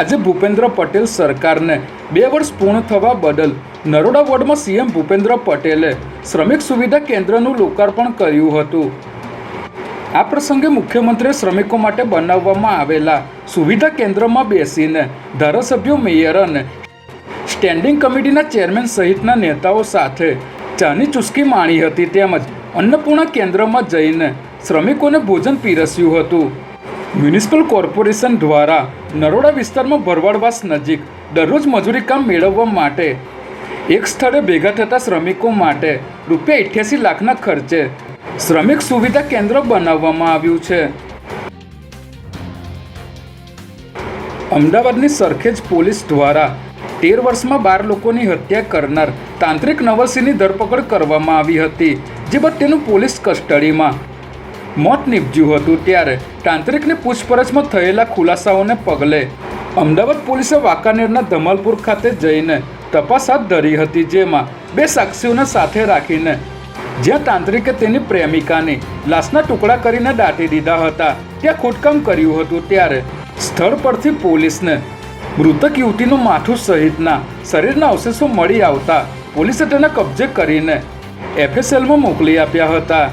આજે ભૂપેન્દ્ર પટેલ સરકારને બે વર્ષ પૂર્ણ થવા બદલ નરોડા વોર્ડમાં સીએમ ભૂપેન્દ્ર પટેલે શ્રમિક સુવિધા કેન્દ્રનું લોકાર્પણ કર્યું હતું. આ પ્રસંગે મુખ્યમંત્રીએ શ્રમિકો માટે બનાવવામાં આવેલા સુવિધા કેન્દ્રમાં બેસીને ધારાસભ્યો, મેયર અને સ્ટેન્ડિંગ કમિટીના ચેરમેન સહિતના નેતાઓ સાથે ચાની ચુસ્કી માણી હતી તેમજ અન્નપૂર્ણા કેન્દ્રમાં જઈને શ્રમિકોને ભોજન પીરસ્યું હતું. મ્યુનિસિપલ કોર્પોરેશન દ્વારા નરોડા વિસ્તારમાં ભરવાડવાસ નજીક દરરોજ મજૂરી કામ મેળવવા માટે એક સ્થળે ભેગા થતા શ્રમિકો માટે રૂપિયા અઠ્યાસી લાખના ખર્ચે શ્રમિક સુવિધા કેન્દ્ર બનાવવામાં આવ્યું છે. અમદાવાદની સરખેજ પોલીસ દ્વારા તેર વર્ષમાં બાર લોકોની હત્યા કરનાર તાંત્રિક નવલસિંહની ધરપકડ કરવામાં આવી હતી, જે બાદ તેનું પોલીસ કસ્ટડીમાં મોત નીપજ્યું હતું. ત્યારે તાંત્રિકની પૂછપરછમાં થયેલા ખુલાસાઓને પગલે અમદાવાદ પોલીસે વાંકાનેરના ધમાલપુર ખાતે જઈને તપાસ હાથ ધરી હતી, જેમાં બે સાક્ષીઓને સાથે રાખીને જ્યાં તાંત્રિકે તેની પ્રેમિકાની લાશના ટુકડા કરીને દાટી દીધા હતા. ત્યાં ખોદકામ કર્યું હતું, ત્યારે સ્થળ પરથી પોલીસને મૃતક યુવતીનું માથું સહિતના શરીરના અવશેષો મળી આવતા પોલીસે તેને કબજે કરીને એફએસએલમાં મોકલી આપ્યા હતા.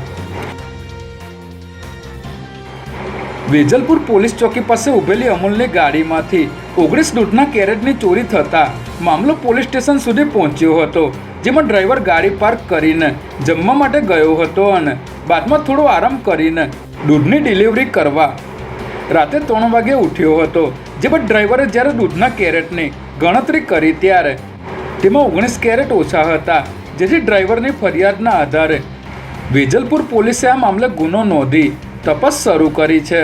વેજલપુર પોલીસ ચોકી પાસે ઊભેલી અમૂલની ગાડીમાંથી ઓગણીસ દૂધના કેરેટની ચોરી થતાં મામલો પોલીસ સ્ટેશન સુધી પહોંચ્યો હતો, જેમાં ડ્રાઈવર ગાડી પાર્ક કરીને જમવા માટે ગયો હતો અને બાદમાં થોડો આરામ કરીને દૂધની ડિલિવરી કરવા રાતે ત્રણ વાગે ઉઠ્યો હતો જે બાદ ડ્રાઈવરે જ્યારે દૂધના કેરેટની ગણતરી કરી ત્યારે તેમાં ઓગણીસ કેરેટ ઓછા હતા, જેથી ડ્રાઈવરની ફરિયાદના આધારે વેજલપુર પોલીસે આ મામલે ગુનો નોંધી તપાસ શરૂ કરી છે.